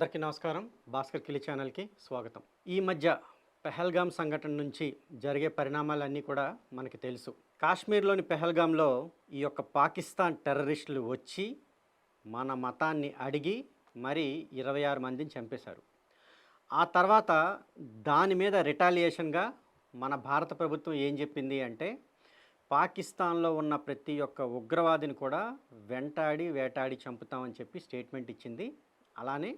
అందరికీ నమస్కారం. భాస్కర్ కిలి ఛానల్కి స్వాగతం. ఈ మధ్య పెహల్గామ్ సంఘటన నుంచి జరిగే పరిణామాలన్నీ కూడా మనకి తెలుసు. కాశ్మీర్లోని పెహల్గాంలో ఈ యొక్క పాకిస్తాన్ టెర్రరిస్టులు వచ్చి మన మతాన్ని అడిగి మరి ఇరవై ఆరు మందిని చంపేశారు. ఆ తర్వాత దాని మీద రిటాలియేషన్గా మన భారత ప్రభుత్వం ఏం చెప్పింది అంటే పాకిస్తాన్లో ఉన్న ప్రతి ఒక్క ఉగ్రవాదిని కూడా వెంటాడి వేటాడి చంపుతామని చెప్పి స్టేట్మెంట్ ఇచ్చింది. అలానే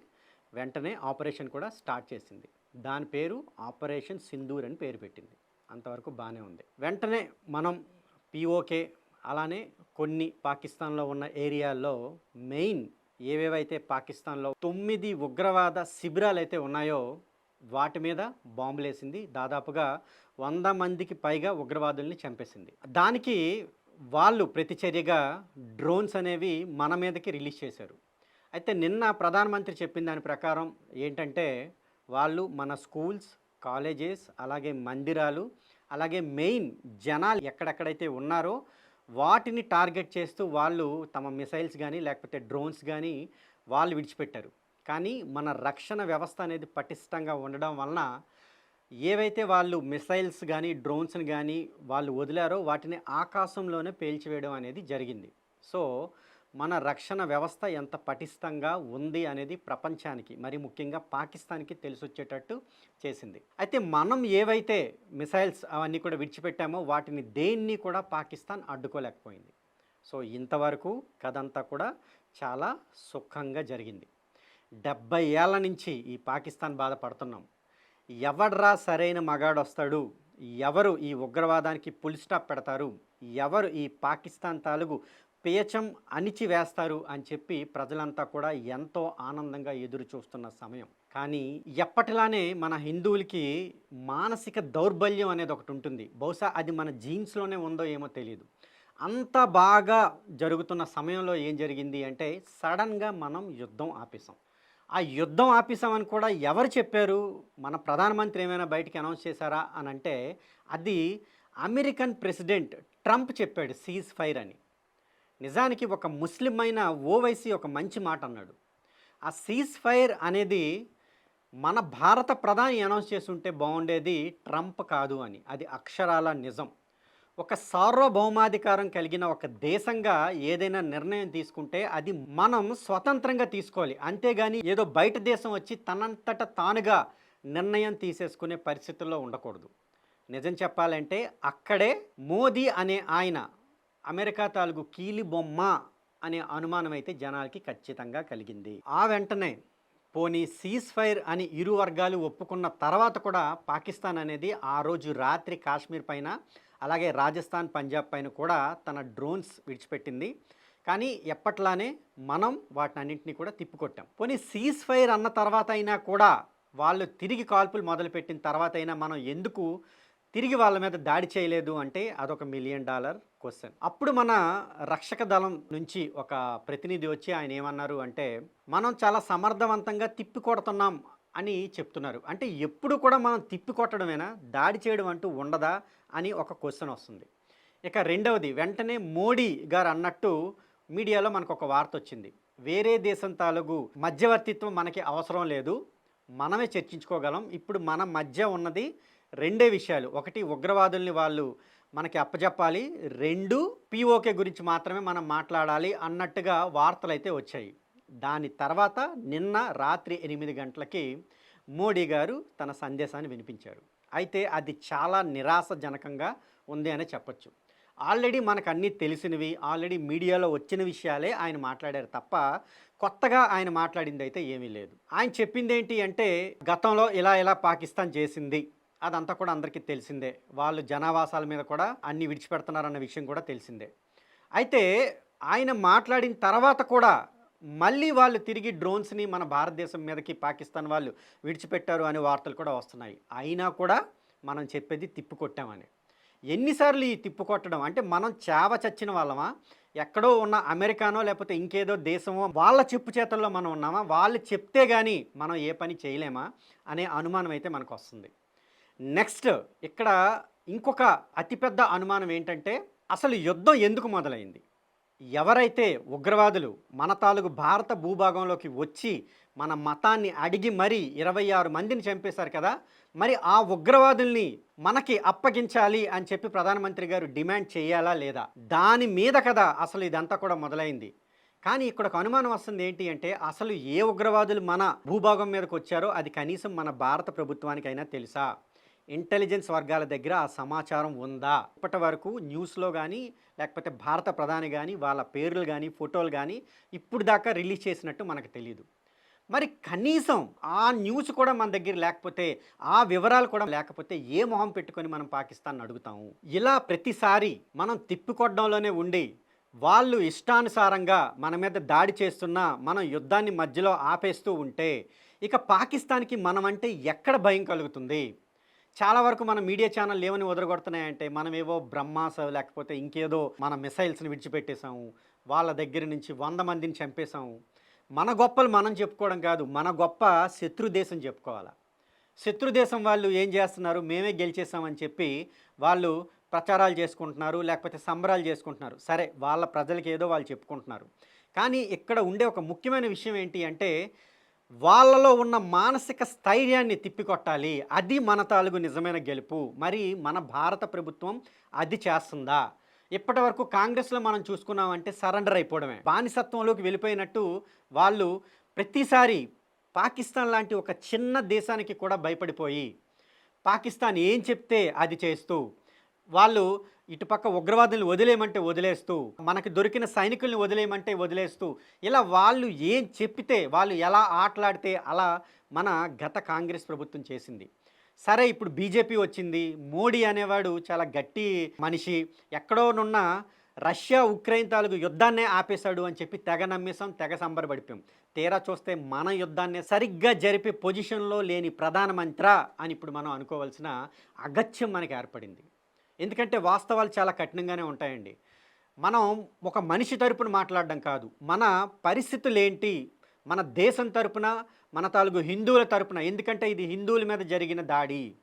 వెంటనే ఆపరేషన్ కూడా స్టార్ట్ చేసింది. దాని పేరు ఆపరేషన్ సింధూర్ అని పేరు పెట్టింది. అంతవరకు బాగానే ఉంది. వెంటనే మనం పిఓకే అలానే కొన్ని పాకిస్తాన్లో ఉన్న ఏరియాల్లో మెయిన్ ఏవేవైతే పాకిస్తాన్లో తొమ్మిది ఉగ్రవాద శిబిరాలు అయితే ఉన్నాయో వాటి మీద బాంబులేసింది. దాదాపుగా వంద మందికి పైగా ఉగ్రవాదుల్ని చంపేసింది. దానికి వాళ్ళు ప్రతిచర్యగా డ్రోన్స్ అనేవి మన మీదకి రిలీజ్ చేశారు. అయితే నిన్న ప్రధానమంత్రి చెప్పిన దాని ప్రకారం ఏంటంటే వాళ్ళు మన స్కూల్స్ కాలేజెస్ అలాగే మందిరాలు అలాగే మెయిన్ జనాలు ఎక్కడెక్కడైతే ఉన్నారో వాటిని టార్గెట్ చేస్తూ వాళ్ళు తమ మిసైల్స్ కానీ లేకపోతే డ్రోన్స్ కానీ వాళ్ళు విడిచిపెట్టారు. కానీ మన రక్షణ వ్యవస్థ అనేది పటిష్టంగా ఉండడం వలన ఏవైతే వాళ్ళు మిసైల్స్ కానీ డ్రోన్స్ని కానీ వాళ్ళు వదిలారో వాటిని ఆకాశంలోనే పేల్చివేయడం అనేది జరిగింది. సో మన రక్షణ వ్యవస్థ ఎంత పటిష్టంగా ఉంది అనేది ప్రపంచానికి మరి ముఖ్యంగా పాకిస్తాన్కి తెలిసొచ్చేటట్టు చేసింది. అయితే మనం ఏవైతే మిసైల్స్ అవన్నీ కూడా విడిచిపెట్టామో వాటిని దేన్ని కూడా పాకిస్తాన్ అడ్డుకోలేకపోయింది. సో ఇంతవరకు కథంతా కూడా చాలా సుఖంగా జరిగింది. డెబ్బై ఏళ్ళ నుంచి ఈ పాకిస్తాన్ బాధపడుతున్నాం. ఎవడ్రా సరైన మగాడొస్తాడు? ఎవరు ఈ ఉగ్రవాదానికి పుల్ స్టాప్ పెడతారు? ఎవరు ఈ పాకిస్తాన్ తాలూకు పేచం అణిచి వేస్తారు అని చెప్పి ప్రజలంతా కూడా ఎంతో ఆనందంగా ఎదురు చూస్తున్న సమయం. కానీ ఎప్పటిలానే మన హిందువులకి మానసిక దౌర్బల్యం అనేది ఒకటి ఉంటుంది. బహుశా అది మన జీన్స్లోనే ఉందో ఏమో తెలియదు అంత బాగా జరుగుతున్న సమయంలో ఏం జరిగింది అంటే సడన్గా మనం యుద్ధం ఆపేసాం ఆ యుద్ధం ఆపేసామని కూడా ఎవరు చెప్పారు? మన ప్రధానమంత్రి ఏమైనా బయటికి అనౌన్స్ చేశారా అని అంటే అది అమెరికన్ ప్రెసిడెంట్ ట్రంప్ చెప్పాడు సీజ్ ఫైర్ అని. నిజానికి ఒక ముస్లిం అయిన ఓవైసీ ఒక మంచి మాట అన్నాడు ఆ సీజ్ ఫైర్ అనేది మన భారత ప్రధాని అనౌన్స్ చేస్తుంటే బాగుండేది ట్రంప్ కాదు అని. అది అక్షరాల నిజం. ఒక సార్వభౌమాధికారం కలిగిన ఒక దేశంగా ఏదైనా నిర్ణయం తీసుకుంటే అది మనం స్వతంత్రంగా తీసుకోవాలి. అంతేగాని ఏదో బయట దేశం వచ్చి తనంతట తానుగా నిర్ణయం తీసేసుకునే పరిస్థితుల్లో ఉండకూడదు. నిజం చెప్పాలంటే అక్కడే మోదీ అనే ఆయన అమెరికా తాలూకు కీలి బొమ్మ అనే అనుమానం అయితే జనాలకి ఖచ్చితంగా కలిగింది. ఆ వెంటనే పోనీ సీజ్ ఫైర్ అని ఇరు వర్గాలు ఒప్పుకున్న తర్వాత కూడా పాకిస్తాన్ అనేది ఆ రోజు రాత్రి కాశ్మీర్ పైన అలాగే రాజస్థాన్ పంజాబ్ పైన కూడా తన డ్రోన్స్ విడిచిపెట్టింది. కానీ ఎప్పట్లానే మనం వాటినన్నింటినీ కూడా తిప్పికొట్టాం. పోనీ సీజ్ ఫైర్ అన్న తర్వాత అయినా కూడా వాళ్ళు తిరిగి కాల్పులు మొదలుపెట్టిన తర్వాత అయినా మనం ఎందుకు తిరిగి వాళ్ళ మీద దాడి చేయలేదు అంటే అదొక మిలియన్ డాలర్ క్వశ్చన్ అప్పుడు మన రక్షక దళం నుంచి ఒక ప్రతినిధి వచ్చి ఆయన ఏమన్నారు అంటే మనం చాలా సమర్థవంతంగా తిప్పి కొడుతున్నాం అని చెప్తున్నారు. అంటే ఎప్పుడు కూడా మనం తిప్పి కొట్టడమేనా? దాడి చేయడం అంటూ ఉండదా? అని ఒక క్వశ్చన్ వస్తుంది. ఇక రెండవది వెంటనే మోడీ గారు అన్నట్టు మీడియాలో మనకు ఒక వార్త వచ్చింది. వేరే దేశం తాలూకు మధ్యవర్తిత్వం మనకి అవసరం లేదు. మనమే చర్చించుకోగలం. ఇప్పుడు మన మధ్య ఉన్నది రెండే విషయాలు. ఒకటి ఉగ్రవాదుల్ని వాళ్ళు మనకి అప్పచెప్పాలి రెండు పిఓకే గురించి మాత్రమే మనం మాట్లాడాలి అన్నట్టుగా వార్తలు అయితే వచ్చాయి. దాని తర్వాత నిన్న రాత్రి ఎనిమిది గంటలకి మోడీ గారు తన సందేశాన్ని వినిపించారు. అయితే అది చాలా నిరాశజనకంగా ఉంది అని చెప్పచ్చు. ఆల్రెడీ మనకు అన్నీ తెలిసినవి ఆల్రెడీ మీడియాలో వచ్చిన విషయాలే ఆయన మాట్లాడారు తప్ప కొత్తగా ఆయన మాట్లాడింది అయితే ఏమీ లేదు. ఆయన చెప్పింది ఏంటి అంటే గతంలో ఇలా ఇలా పాకిస్తాన్ చేసింది అదంతా కూడా అందరికీ తెలిసిందే. వాళ్ళు జనావాసాల మీద కూడా అన్ని విడిచిపెడుతున్నారన్న విషయం కూడా తెలిసిందే. అయితే ఆయన మాట్లాడిన తర్వాత కూడా మళ్ళీ వాళ్ళు తిరిగి డ్రోన్స్ని మన భారతదేశం మీదకి పాకిస్తాన్ వాళ్ళు విడిచిపెట్టారు అనే వార్తలు కూడా వస్తున్నాయి. అయినా కూడా మనం చెప్పేది తిప్పికొట్టామని ఎన్నిసార్లు ఈ తిప్పుకొట్టడం అంటే మనం చావ చచ్చిన వాళ్ళమా? ఎక్కడో ఉన్న అమెరికానో లేకపోతే ఇంకేదో దేశమో వాళ్ళ చెప్పు చేతల్లో మనం ఉన్నామా? వాళ్ళు చెప్తే కానీ మనం ఏ పని చేయలేమా? అనే అనుమానం అయితే మనకు వస్తుంది. నెక్స్ట్ ఇక్కడ ఇంకొక అతిపెద్ద అనుమానం ఏంటంటే అసలు యుద్ధం ఎందుకు మొదలైంది? ఎవరైతే ఉగ్రవాదులు మన తాలూకు భారత భూభాగంలోకి వచ్చి మన మతాన్ని అడిగి మరీ ఇరవై ఆరు మందిని చంపేశారు కదా మరి ఆ ఉగ్రవాదుల్ని మనకి అప్పగించాలి అని చెప్పి ప్రధానమంత్రి గారు డిమాండ్ చేయాలా లేదా? దాని మీద కదా అసలు ఇదంతా కూడా మొదలైంది. కానీ ఇక్కడ ఒక అనుమానం వస్తుంది ఏంటి అంటే అసలు ఏ ఉగ్రవాదులు మన భూభాగం మీదకి వచ్చారో అది కనీసం మన భారత ప్రభుత్వానికైనా తెలుసా? ఇంటెలిజెన్స్ వర్గాల దగ్గర ఆ సమాచారం ఉందా? ఇప్పటి వరకు న్యూస్లో కానీ లేకపోతే భారత ప్రధాని కానీ వాళ్ళ పేర్లు కానీ ఫోటోలు కానీ ఇప్పుడు దాకా రిలీజ్ చేసినట్టు మనకు తెలియదు మరి కనీసం ఆ న్యూస్ కూడా మన దగ్గర లేకపోతే ఆ వివరాలు కూడా లేకపోతే ఏ మొహం పెట్టుకొని మనం పాకిస్తాన్ అడుగుతాము? ఇలా ప్రతిసారి మనం తిప్పికొట్టడంలోనే ఉండి వాళ్ళు ఇష్టానుసారంగా మన మీద దాడి చేస్తున్నా మనం యుద్ధాన్ని మధ్యలో ఆపేస్తూ ఉంటే ఇక పాకిస్తాన్కి మనం అంటే ఎక్కడ భయం కలుగుతుంది? చాలా వరకు మన మీడియా ఛానల్ ఏమని వదలగొడుతున్నాయంటే మనం ఏవో బ్రహ్మాస లేకపోతే ఇంకేదో మన మిసైల్స్ని విడిచిపెట్టేశాము వాళ్ళ దగ్గర నుంచి వంద మందిని చంపేశాము. మన గొప్పలు మనం చెప్పుకోవడం కాదు మన గొప్ప శత్రు దేశం చెప్పుకోవాలా. శత్రు దేశం వాళ్ళు ఏం చేస్తున్నారు? మేమే గెలిచేసామని చెప్పి వాళ్ళు ప్రచారాలు చేసుకుంటున్నారు లేకపోతే సంబరాలు చేసుకుంటున్నారు. సరే వాళ్ళ ప్రజలకి ఏదో వాళ్ళు చెప్పుకుంటున్నారు. కానీ ఇక్కడ ఉండే ఒక ముఖ్యమైన విషయం ఏంటి అంటే వాళ్ళలో ఉన్న మానసిక స్థైర్యాన్ని తిప్పికొట్టాలి. అది మన తాలుగు నిజమైన గెలుపు. మరి మన భారత ప్రభుత్వం అది చేస్తుందా? ఇప్పటి వరకు కాంగ్రెస్లో మనం చూసుకున్నామంటే సరెండర్ అయిపోవడమే. బానిసత్వంలోకి వెళ్ళిపోయినట్టు వాళ్ళు ప్రతిసారి పాకిస్తాన్ లాంటి ఒక చిన్న దేశానికి కూడా భయపడిపోయి పాకిస్తాన్ ఏం చెప్తే అది చేస్తూ వాళ్ళు ఇటుపక్క ఉగ్రవాదులను వదిలేయమంటే వదిలేస్తూ మనకి దొరికిన సైనికుల్ని వదిలేయమంటే వదిలేస్తూ ఇలా వాళ్ళు ఏం చెప్పితే వాళ్ళు ఎలా ఆటలాడితే అలా మన గత కాంగ్రెస్ ప్రభుత్వం చేసింది. సరే ఇప్పుడు బీజేపీ వచ్చింది. మోడీ అనేవాడు చాలా గట్టి మనిషి. ఎక్కడోనున్న రష్యా ఉక్రెయిన్ తాలూకు యుద్ధాన్నే ఆపేశాడు అని చెప్పి తెగ నమ్మేశాం తెగ సంబరపడిపోయాం. తీరా చూస్తే మన యుద్ధాన్ని సరిగ్గా జరిపే పొజిషన్లో లేని ప్రధానమంత్రి అని ఇప్పుడు మనం అనుకోవాల్సిన అగత్యం మనకి ఏర్పడింది. ఎందుకంటే వాస్తవాలు చాలా కఠినంగానే ఉంటాయండి. మనం ఒక మనిషి తరపున మాట్లాడడం కాదు. మన పరిస్థితులు ఏంటి మన దేశం తరపున మన తాలూకు హిందువుల తరపున. ఎందుకంటే ఇది హిందువుల మీద జరిగిన దాడి.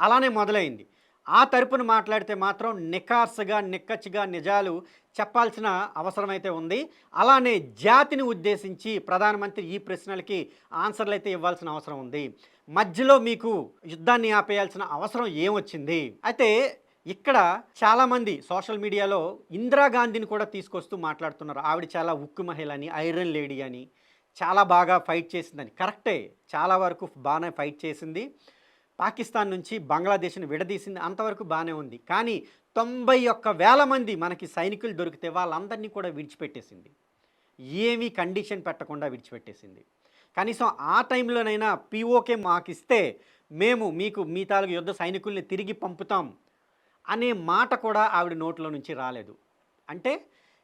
అలానే మొదలైంది. ఆ తరపున మాట్లాడితే మాత్రం నికార్సుగా నిక్కచ్చిగా నిజాలు చెప్పాల్సిన అవసరమైతే ఉంది. అలానే జాతిని ఉద్దేశించి ప్రధానమంత్రి ఈ ప్రశ్నలకి ఆన్సర్లు అయితే ఇవ్వాల్సిన అవసరం ఉంది. మధ్యలో మీకు యుద్ధాన్ని ఆపేయాల్సిన అవసరం ఏమొచ్చింది? అయితే ఇక్కడ చాలామంది సోషల్ మీడియాలో ఇందిరాగాంధీని కూడా తీసుకొస్తూ మాట్లాడుతున్నారు. ఆవిడ చాలా ఉక్కు మహిళ అని ఐరన్ లేడీ అని. చాలా బాగా ఫైట్ చేసిందని. కరెక్టే చాలా వరకు బాగానే ఫైట్ చేసింది. పాకిస్తాన్ నుంచి బంగ్లాదేశ్ని విడదీసింది. అంతవరకు బాగానే ఉంది. కానీ తొంభై ఒక్క వేల మంది మనకి సైనికులు దొరికితే వాళ్ళందరినీ కూడా విడిచిపెట్టేసింది. ఏమీ కండిషన్ పెట్టకుండా విడిచిపెట్టేసింది. కనీసం ఆ టైంలోనైనా పీఓకే మాకు ఇస్తే మేము మీకు మీ తాలూకు యుద్ధ సైనికుల్ని తిరిగి పంపుతాం. అనే మాట కూడా ఆవిడ నోట్లో నుంచి రాలేదు. అంటే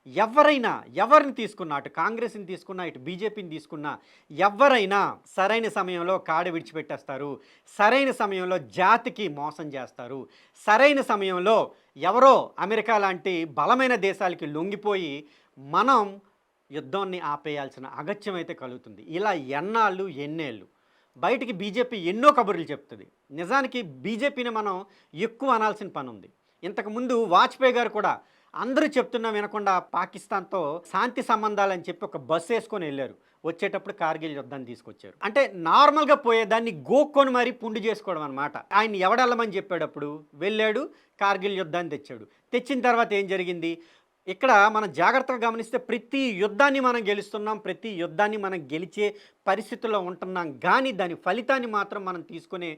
ఎవరైనా ఎవరిని తీసుకున్నా అటు కాంగ్రెస్ని తీసుకున్నా ఇటు బీజేపీని తీసుకున్నా ఎవరైనా సరైన సమయంలో కాడ విడిచిపెట్టేస్తారు. సరైన సమయంలో జాతికి మోసం చేస్తారు. సరైన సమయంలో ఎవరో అమెరికా లాంటి బలమైన దేశాలకి లొంగిపోయి మనం యుద్ధాన్ని ఆపేయాల్సిన అగత్యం అయితే కలుగుతుంది. ఇలా ఎన్నాళ్ళు ఎన్నేళ్ళు బయటికి బీజేపీ ఎన్నో కబుర్లు చెప్తుంది. నిజానికి బీజేపీని మనం ఎక్కువ అనాల్సిన పని ఉంది ఇంతకుముందు వాజ్పేయి గారు కూడా అందరూ చెప్తున్నా వినకుండా పాకిస్తాన్తో శాంతి సంబంధాలని చెప్పి ఒక బస్సు వేసుకొని వెళ్ళారు. వచ్చేటప్పుడు కార్గిల్ యుద్ధాన్ని తీసుకొచ్చారు. అంటే నార్మల్గా పోయేదాన్ని గోక్కొని మరీ పుండు చేసుకోవడం అనమాట ఆయన ఎవడెళ్ళమని చెప్పేటప్పుడు వెళ్ళాడు కార్గిల్ యుద్ధాన్ని తెచ్చాడు. తెచ్చిన తర్వాత ఏం జరిగింది? ఇక్కడ మనం జాగ్రత్తగా గమనిస్తే ప్రతి యుద్ధాన్ని మనం గెలుస్తున్నాం ప్రతి యుద్ధాన్ని మనం గెలిచే పరిస్థితుల్లో ఉంటున్నాం. కానీ దాని ఫలితాన్ని మాత్రం మనం తీసుకునే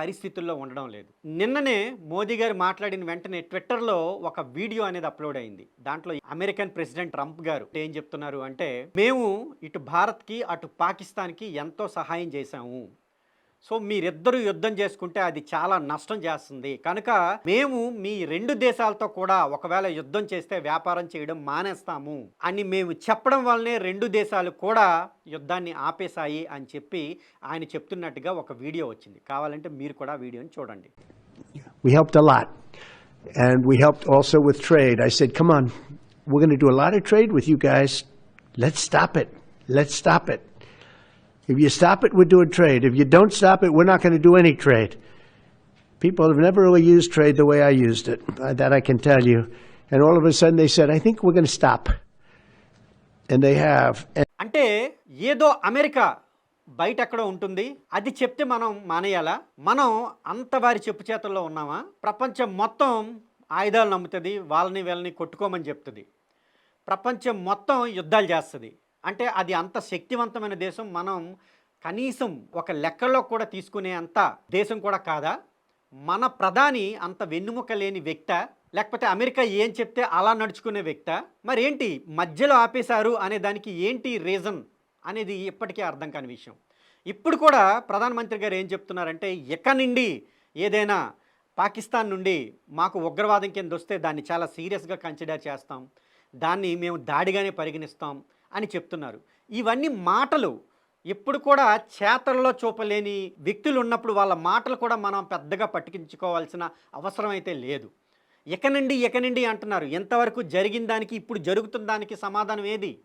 పరిస్థితుల్లో ఉండడం లేదు. నిన్ననే మోదీ గారు మాట్లాడిన వెంటనే ట్విట్టర్లో ఒక వీడియో అనేది అప్లోడ్ అయింది. దాంట్లో అమెరికన్ ప్రెసిడెంట్ ట్రంప్ గారు ఏం చెప్తున్నారు అంటే మేము ఇటు భారత్కి అటు పాకిస్తాన్కి ఎంతో సహాయం చేశాము. సో మీరిద్దరూ యుద్ధం చేసుకుంటే అది చాలా నష్టం చేస్తుంది కనుక మేము మీ రెండు దేశాలతో కూడా ఒకవేళ యుద్ధం చేస్తే వ్యాపారం చేయడం మానేస్తాము అని మేము చెప్పడం వల్లనే రెండు దేశాలు కూడా యుద్ధాన్ని ఆపేశాయి అని చెప్పి ఆయన చెప్తున్నట్టుగా ఒక వీడియో వచ్చింది కావాలంటే మీరు కూడా వీడియోని చూడండి We helped a lot. And we helped also with trade. I said, come on, we're going to do a lot of trade with you guys. Let's stop it. Let's stop it. If you stop it, we're doing trade. If you don't stop it, we're not going to do any trade. People have never really used trade the way I used it. That I can tell you. And all of a sudden they said, I think we're going to stop. and they have. And అంటే ఏదో America బయట ఎక్కడో ఉంటుంది అది చెప్తే మనం మానేయాలా మనం అంత వారి చెప్పు చేతుల్లో ఉన్నామా ప్రపంచం మొత్తం ఆయుధాలు నమ్ముతుంది వాళ్ళని వీళ్ళని కొట్టుకోమని చెప్తుంది ప్రపంచం మొత్తం యుద్ధాలు చేస్తుంది అంటే అది అంత శక్తివంతమైన దేశం మనం కనీసం ఒక లెక్కలో కూడా తీసుకునే అంత దేశం కూడా కాదా? మన ప్రధాని అంత వెన్నుముక లేని వ్యక్త లేకపోతే అమెరికా ఏం చెప్తే అలా నడుచుకునే వ్యక్త మరేంటి మధ్యలో ఆపేశారు అనే దానికి ఏంటి రీజన్ అనేది ఇప్పటికీ అర్థం కాని విషయం. ఇప్పుడు కూడా ప్రధానమంత్రి గారు ఏం చెప్తున్నారంటే ఎక్క నుండి ఏదైనా పాకిస్తాన్ నుండి మాకు ఉగ్రవాదం కింద వస్తే దాన్ని చాలా సీరియస్గా కన్సిడర్ చేస్తాం. దాన్ని మేము దాడిగానే పరిగణిస్తాం. అని చెప్తున్నారు. ఇవన్నీ మాటలు. ఎప్పుడు కూడా చేతల్లో చూపలేని వ్యక్తులు ఉన్నప్పుడు వాళ్ళ మాటలు కూడా మనం పెద్దగా పట్టించుకోవాల్సిన అవసరం అయితే లేదు. ఎకనండి నుండి నుండి అంటున్నారు. ఎంతవరకు జరిగిన దానికి ఇప్పుడు జరుగుతున్న దానికి సమాధానం ఏది?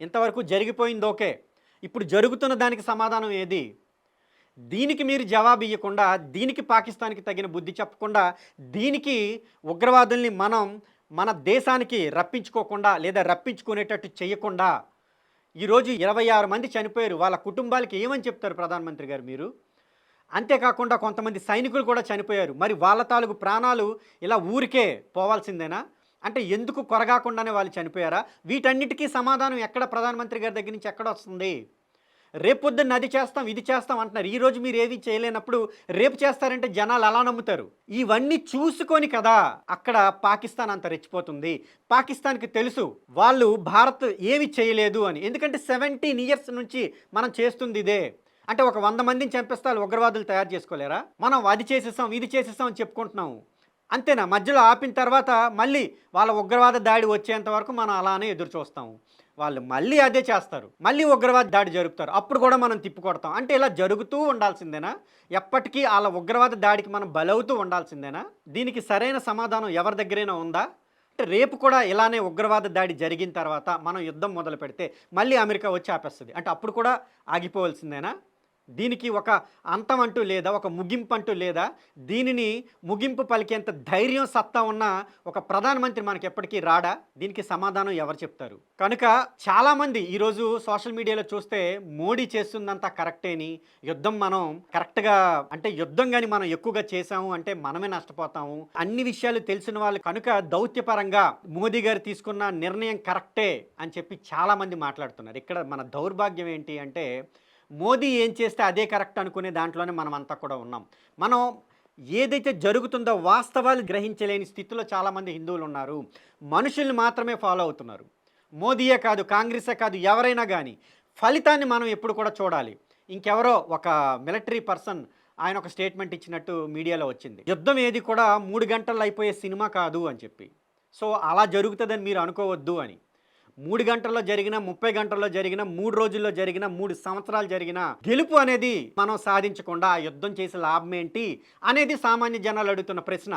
ఇంతవరకు జరిగిపోయింది? ఓకే. ఇప్పుడు జరుగుతున్న దానికి సమాధానం ఏది? దీనికి మీరు జవాబు ఇవ్వకుండా దీనికి పాకిస్తాన్కి తగిన బుద్ధి చెప్పకుండా దీనికి ఉగ్రవాదుల్ని మనం మన దేశానికి రప్పించుకోకుండా లేదా రప్పించుకునేటట్టు చేయకుండా ఈరోజు ఇరవై ఆరు మంది చనిపోయారు. వాళ్ళ కుటుంబాలకి ఏమని చెప్తారు ప్రధానమంత్రి గారు మీరు? అంతేకాకుండా కొంతమంది సైనికులు కూడా చనిపోయారు. మరి వాళ్ళ తాలూకు ప్రాణాలు ఇలా ఊరికే పోవాల్సిందేనా? అంటే ఎందుకు కొరగాకుండానే వాళ్ళు చనిపోయారా? వీటన్నిటికీ సమాధానం ఎక్కడ ప్రధానమంత్రి గారి దగ్గర నుంచి ఎక్కడ వస్తుంది? రేపొద్దున్న అది చేస్తాం ఇది చేస్తాం అంటున్నారు. ఈ రోజు మీరు ఏది చేయలేనప్పుడు రేపు చేస్తారంటే జనాలు అలా నమ్ముతారు. ఇవన్నీ చూసుకొని కదా అక్కడ పాకిస్తాన్ అంత రెచ్చిపోతుంది. పాకిస్తాన్కి తెలుసు వాళ్ళు భారత్ ఏమి చేయలేదు అని. ఎందుకంటే సెవెంటీన్ ఇయర్స్ నుంచి మనం చేస్తుంది ఇదే. అంటే ఒక వంద మందిని చంపేస్తే ఉగ్రవాదులు తయారు చేసుకోలేరా? మనం అది చేసేసాం ఇది చేసేసాం అని చెప్పుకుంటున్నాము. అంతేనా? మధ్యలో ఆపిన తర్వాత మళ్ళీ వాళ్ళ ఉగ్రవాద దాడి వచ్చేంత వరకు మనం అలానే ఎదురు చూస్తాము వాళ్ళు మళ్ళీ అదే చేస్తారు. మళ్ళీ ఉగ్రవాద దాడి జరుపుతారు. అప్పుడు కూడా మనం తిప్పుకొడతాం అంటే ఇలా జరుగుతూ ఉండాల్సిందేనా? ఎప్పటికీ వాళ్ళ ఉగ్రవాద దాడికి మనం బలవుతూ ఉండాల్సిందేనా? దీనికి సరైన సమాధానం ఎవరి దగ్గరైనా ఉందా? అంటే రేపు కూడా ఇలానే ఉగ్రవాద దాడి జరిగిన తర్వాత మనం యుద్ధం మొదలు పెడితే మళ్ళీ అమెరికా వచ్చి ఆపేస్తుంది. అంటే అప్పుడు కూడా ఆగిపోవాల్సిందేనా? దీనికి ఒక అంతం అంటూ లేదా ఒక ముగింపు అంటూ లేదా దీనిని ముగింపు పలికేంత ధైర్యం సత్తా ఉన్న ఒక ప్రధానమంత్రి మనకి ఎప్పటికీ రాడా? దీనికి సమాధానం ఎవరు చెప్తారు? కనుక చాలామంది ఈరోజు సోషల్ మీడియాలో చూస్తే మోడీ చేస్తుందంతా కరెక్టేని యుద్ధం మనం కరెక్ట్గా అంటే యుద్ధం కానీ మనం ఎక్కువగా చేసాము అంటే మనమే నష్టపోతాము. అన్ని విషయాలు తెలిసిన వాళ్ళు కనుక దౌత్యపరంగా మోదీ గారు తీసుకున్న నిర్ణయం కరెక్టే అని చెప్పి చాలామంది మాట్లాడుతున్నారు. ఇక్కడ మన దౌర్భాగ్యం ఏంటి అంటే మోదీ ఏం చేస్తే అదే కరెక్ట్ అనుకునే దాంట్లోనే మనం అంతా కూడా ఉన్నాం. మనం ఏదైతే జరుగుతుందో వాస్తవాలు గ్రహించలేని స్థితిలో చాలామంది హిందువులు ఉన్నారు. మనుషుల్ని మాత్రమే ఫాలో అవుతున్నారు. మోదీయే కాదు కాంగ్రెసే కాదు ఎవరైనా కానీ ఫలితాన్ని మనం ఎప్పుడు కూడా చూడాలి. ఇంకెవరో ఒక మిలిటరీ పర్సన్ ఆయన ఒక స్టేట్మెంట్ ఇచ్చినట్టు మీడియాలో వచ్చింది. యుద్ధం ఏది కూడా మూడు గంటల్లో అయిపోయే సినిమా కాదు అని చెప్పి. సో అలా జరుగుతుందని మీరు అనుకోవద్దు అని. మూడు గంటల్లో జరిగిన ముప్పై గంటల్లో జరిగిన మూడు రోజుల్లో జరిగిన మూడు సంవత్సరాలు జరిగిన గెలుపు అనేది మనం సాధించకుండా యుద్ధం చేసే లాభం ఏంటి అనేది సామాన్య జనాలు అడుగుతున్న ప్రశ్న.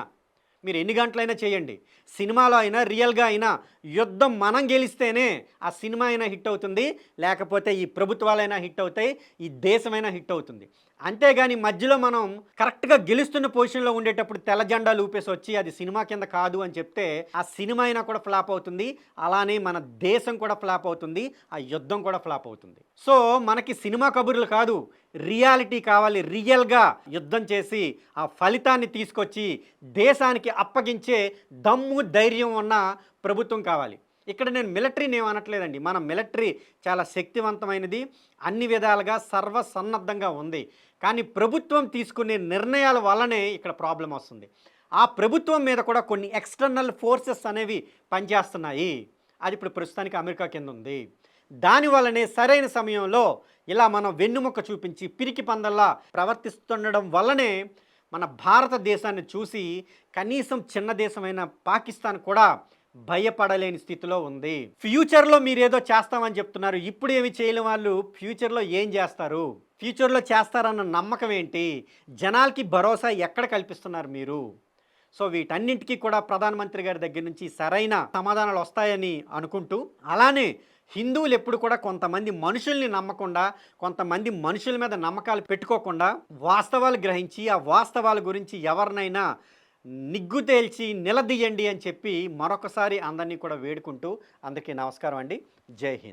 మీరు ఎన్ని గంటలైనా చేయండి. సినిమాలో అయినా రియల్గా అయినా యుద్ధం మనం గెలిస్తేనే ఆ సినిమా అయినా హిట్ అవుతుంది. లేకపోతే ఈ ప్రభుత్వాలైనా హిట్ అవుతాయి ఈ దేశమైనా హిట్ అవుతుంది. అంతేగాని మధ్యలో మనం కరెక్ట్గా గెలుస్తున్న పొజిషన్లో ఉండేటప్పుడు తెల్ల జెండాలు ఊపేసి వచ్చి అది సినిమా కింద కాదు అని చెప్తే ఆ సినిమా అయినా కూడా ఫ్లాప్ అవుతుంది. అలానే మన దేశం కూడా ఫ్లాప్ అవుతుంది. ఆ యుద్ధం కూడా ఫ్లాప్ అవుతుంది. సో మనకి సినిమా కబుర్లు కాదు. రియాలిటీ కావాలి రియల్గా యుద్ధం చేసి ఆ ఫలితాన్ని తీసుకొచ్చి దేశానికి అప్పగించే దమ్ము ధైర్యం ఉన్న ప్రభుత్వం కావాలి. ఇక్కడ నేను మిలిటరీని ఏమనట్లేదండి మన మిలిటరీ చాలా శక్తివంతమైనది అన్ని విధాలుగా సర్వసన్నద్ధంగా ఉంది. కానీ ప్రభుత్వం తీసుకునే నిర్ణయాల వల్లనే ఇక్కడ ప్రాబ్లం వస్తుంది. ఆ ప్రభుత్వం మీద కూడా కొన్ని ఎక్స్టర్నల్ ఫోర్సెస్ అనేవి పనిచేస్తున్నాయి. అది ఇప్పుడు ప్రస్తుతానికి అమెరికా కింద ఉంది. దానివల్లనే సరైన సమయంలో ఇలా మనం వెన్నుముక్క చూపించి పిరికి పందల్లా ప్రవర్తిస్తుండడం వల్లనే మన భారతదేశాన్ని చూసి కనీసం చిన్న దేశమైన పాకిస్తాన్ కూడా భయపడలేని స్థితిలో ఉంది. ఫ్యూచర్లో మీరేదో చేస్తామని చెప్తున్నారు. ఇప్పుడు ఏమి చేయలేని వాళ్ళు ఫ్యూచర్లో ఏం చేస్తారు? ఫ్యూచర్లో చేస్తారన్న నమ్మకం ఏంటి? జనాలకి భరోసా ఎక్కడ కల్పిస్తున్నారు మీరు? సో వీటన్నింటికీ కూడా ప్రధానమంత్రి గారి దగ్గర నుంచి సరైన సమాధానాలు వస్తాయని అనుకుంటూ అలానే హిందువులు ఎప్పుడు కూడా కొంతమంది మనుషుల్ని నమ్మకుండా కొంతమంది మనుషుల మీద నమ్మకాలు పెట్టుకోకుండా వాస్తవాలు గ్రహించి ఆ వాస్తవాల గురించి ఎవరినైనా నిగ్గు తేల్చి నిలదీయండి అని చెప్పి మరొకసారి అందరినీ కూడా వేడుకుంటూ అందరికీ నమస్కారం అండి. జై హింద్.